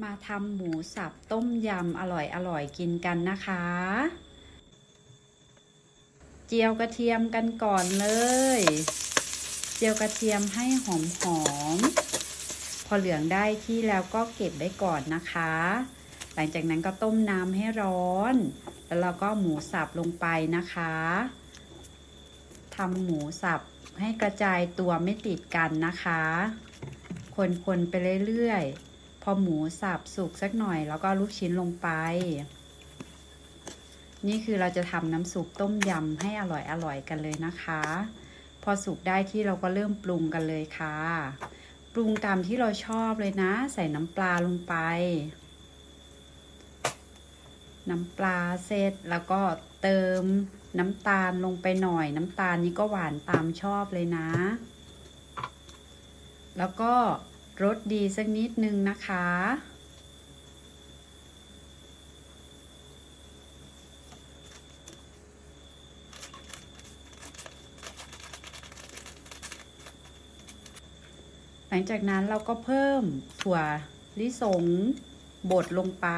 มาทำหมูสับต้มยำอร่อยอร่อยกินกันนะคะ เจียวกระเทียมกันก่อนเลย เจียวกระเทียมให้หอมหอม พอเหลืองได้ที่แล้วก็เก็บไว้ก่อนนะคะ หลังจากนั้นก็ต้มน้ำให้ร้อน แล้วเราก็หมูสับลงไปนะคะทำหมูสับให้กระจายตัวไม่ติดกันนะคะ คนๆไปเรื่อยๆ พอหมูสับสุกสักหน่อย แล้วก็ลูกชิ้นลงไป นี่คือเราจะทำน้ำซุปต้มยำให้อร่อยๆกันเลยนะคะ พอสุกได้ที่เราก็เริ่มปรุงกันเลยค่ะ ปรุงตามที่เราชอบเลยนะ ใส่น้ำปลาลงไป น้ำปลาเสร็จแล้วก็เติมน้ำตาลลงไปหน่อย น้ำตาลนี้ก็หวานตามชอบเลยนะ แล้วก็ รสดีสักนิดนึงนะคะ หลังจากนั้นเราก็เพิ่มถั่วลิสงบดลงไป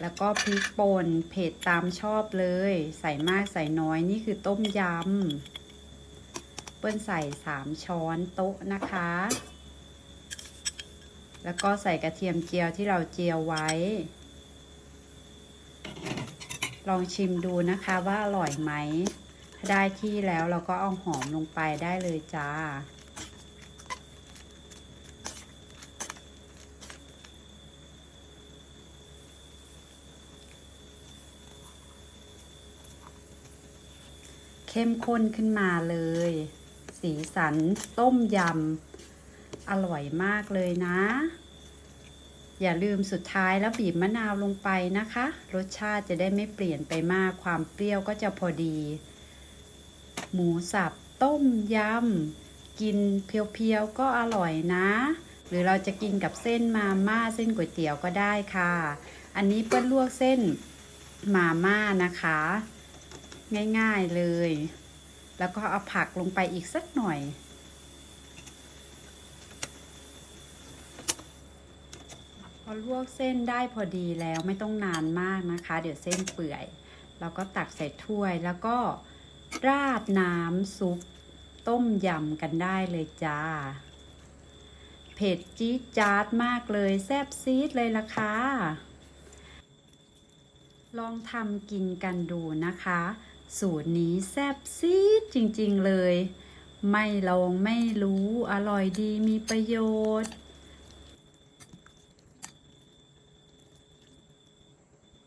แล้วก็พริกป่นเผ็ดตามชอบเลย ใส่มากใส่น้อยนี่คือต้มยำ ปิ้ลใส่สามช้อนโต๊ะนะคะ แล้วก็ใส่กระเทียมเจียวที่เราเจียวไว้ ลองชิมดูนะคะว่าอร่อยไหม ถ้าได้ที่แล้วเราก็เอาหอมลงไปได้เลยจ้าเข้มข้นขึ้นมาเลย สีสันต้มยำ อร่อยมากเลยนะ อย่าลืมสุดท้ายแล้วบีบมะนาวลงไปนะคะ รสชาติจะได้ไม่เปลี่ยนไปมากความเปรี้ยวก็จะพอดี หมูสับต้มยำ กินเพียวๆก็อร่อยนะ หรือเราจะกินกับเส้นมาม่าเส้นก๋วยเตี๋ยวก็ได้ค่ะ อันนี้เปิ้ลลวกเส้นมาม่านะคะ ง่ายๆเลย แล้วก็เอาผักลงไปอีกสักหน่อย พอลวกเส้นได้พอดีแล้วไม่ต้องนานมากนะคะ เดี๋ยวเส้นเปื่อย เราก็ตักใส่ถ้วยแล้วก็ราดน้ำซุปต้มยำกันได้เลยจ้า เผ็ดจี๊ดจ๊าดมากเลยแซ่บซีดเลยล่ะค่ะ ลองทำกินกันดูนะคะ สูตรนี้แซ่บซีดจริงๆเลย ไม่ลองไม่รู้อร่อยดีมีประโยชน์